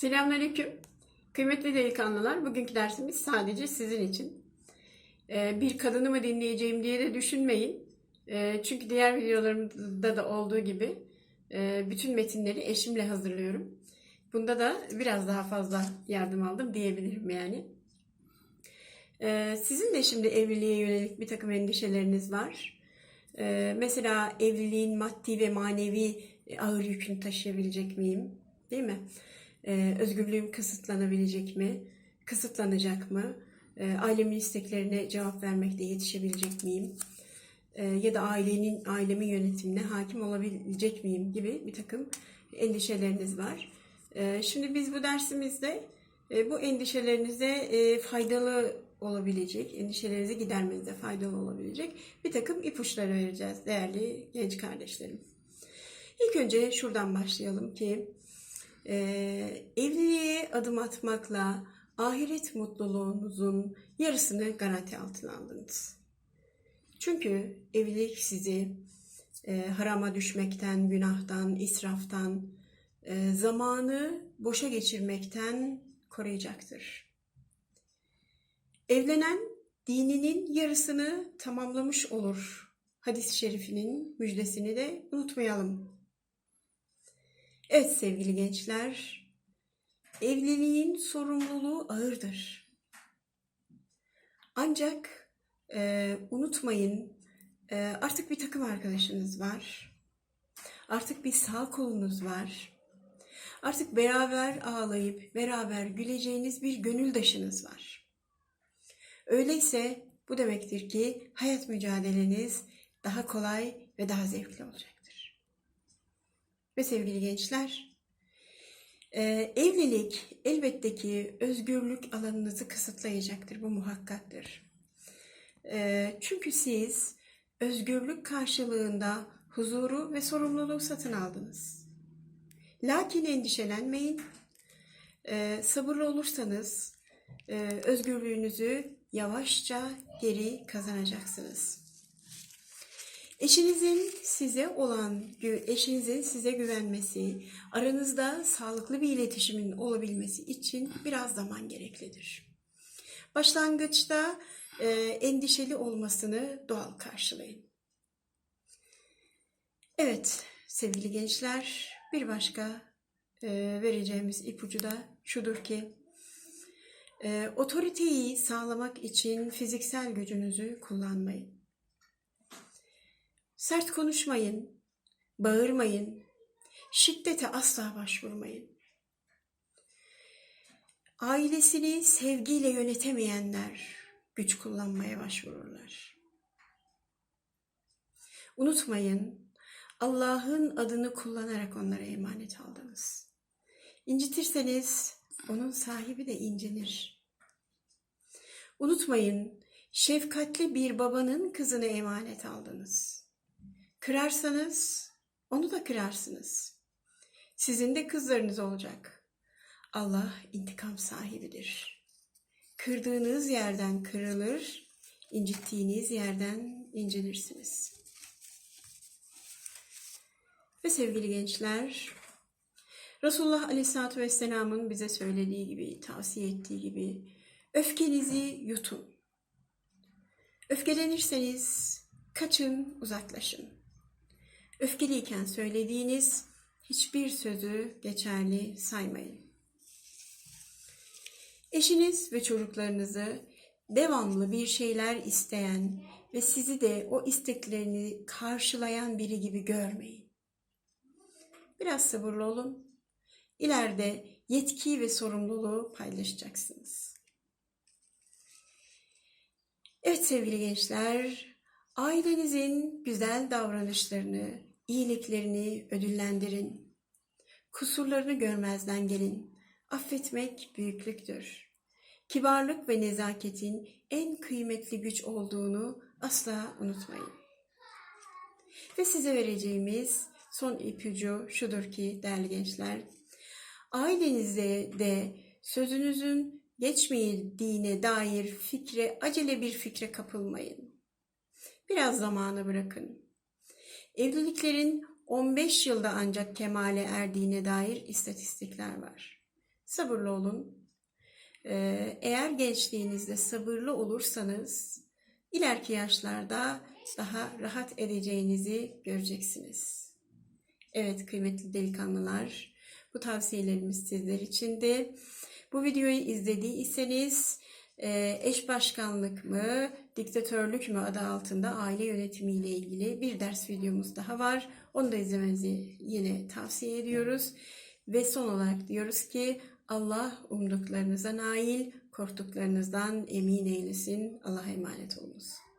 Selamünaleyküm. Kıymetli delikanlılar, bugünkü dersimiz sadece sizin için. Ee, bir kadını mı dinleyeceğim diye de düşünmeyin. Ee, çünkü diğer videolarımda da olduğu gibi e, bütün metinleri eşimle hazırlıyorum. Bunda da biraz daha fazla yardım aldım diyebilirim yani. Ee, sizin de şimdi evliliğe yönelik bir takım endişeleriniz var. Mesela evliliğin maddi ve manevi e, ağır yükünü taşıyabilecek miyim? Değil mi? Ee, özgürlüğüm kısıtlanabilecek mi? Kısıtlanacak mı? Ee, ailemin isteklerine cevap vermekte yetişebilecek miyim? Ee, ya da ailenin ailemin yönetimine hakim olabilecek miyim gibi bir takım endişeleriniz var. Ee, şimdi biz bu dersimizde e, bu endişelerinize e, faydalı olabilecek, endişelerinizi gidermenize faydalı olabilecek bir takım ipuçları vereceğiz değerli genç kardeşlerim. İlk önce şuradan başlayalım ki e, evliliğe adım atmakla ahiret mutluluğunuzun yarısını garanti altına aldınız. Çünkü evlilik sizi e, harama düşmekten, günahtan, israftan, e, zamanı boşa geçirmekten koruyacaktır. Evlenen dininin yarısını tamamlamış olur. Hadis-i şerifinin müjdesini de unutmayalım. Evet sevgili gençler, evliliğin sorumluluğu ağırdır. Ancak e, unutmayın, e, artık bir takım arkadaşınız var. Artık bir sağ kolunuz var. Artık beraber ağlayıp beraber güleceğiniz bir gönüldaşınız var. Öyleyse bu demektir ki hayat mücadeleniz daha kolay ve daha zevkli olacaktır. Ve sevgili gençler, e, evlilik elbette ki özgürlük alanınızı kısıtlayacaktır. Bu muhakkaktır. E, çünkü siz özgürlük karşılığında huzuru ve sorumluluğu satın aldınız. Lakin endişelenmeyin. E, sabırlı olursanız e, özgürlüğünüzü yavaşça geri kazanacaksınız. Eşinizin size olan, eşinizin size güvenmesi, aranızda sağlıklı bir iletişimin olabilmesi için biraz zaman gereklidir. Başlangıçta e, endişeli olmasını doğal karşılayın. Evet sevgili gençler, bir başka e, vereceğimiz ipucu da şudur ki, e, otoriteyi sağlamak için fiziksel gücünüzü kullanmayın. Sert konuşmayın, bağırmayın, şiddete asla başvurmayın. Ailesini sevgiyle yönetemeyenler güç kullanmaya başvururlar. Unutmayın, Allah'ın adını kullanarak onlara emanet aldınız. İncitirseniz onun sahibi de incinir. Unutmayın, şefkatli bir babanın kızını emanet aldınız. Kırarsanız onu da kırarsınız. Sizin de kızlarınız olacak. Allah intikam sahibidir. Kırdığınız yerden kırılır, incittiğiniz yerden incinirsiniz. Ve sevgili gençler, Resulullah Aleyhisselatü Vesselam'ın bize söylediği gibi, tavsiye ettiği gibi öfkenizi yutun. Öfkelenirseniz kaçın, uzaklaşın. Öfkeliyken söylediğiniz hiçbir sözü geçerli saymayın. Eşiniz ve çocuklarınızı devamlı bir şeyler isteyen ve sizi de o isteklerini karşılayan biri gibi görmeyin. Biraz sabırlı olun. İleride yetki ve sorumluluğu paylaşacaksınız. Evet sevgili gençler, ailenizin güzel davranışlarını, iyiliklerini ödüllendirin. Kusurlarını görmezden gelin. Affetmek büyüklüktür. Kibarlık ve nezaketin en kıymetli güç olduğunu asla unutmayın. Ve size vereceğimiz son ipucu şudur ki değerli gençler, ailenizde de sözünüzün geçmediğine dair fikre, acele bir fikre kapılmayın. Biraz zamanı bırakın. Evliliklerin 15 yılda ancak kemale erdiğine dair istatistikler var. sabırlı olun. Ee, eğer gençliğinizde sabırlı olursanız ileriki yaşlarda daha rahat edeceğinizi göreceksiniz. Evet kıymetli delikanlılar, bu tavsiyelerimiz sizler içindi. Bu videoyu izlediyseniz eş başkanlık mı, diktatörlük mü adı altında aile yönetimi ile ilgili bir ders videomuz daha var. Onu da izlemenizi yine tavsiye ediyoruz. Ve son olarak diyoruz ki Allah umduklarınıza nail, korktuklarınızdan emin eylesin. Allah'a emanet olunuz.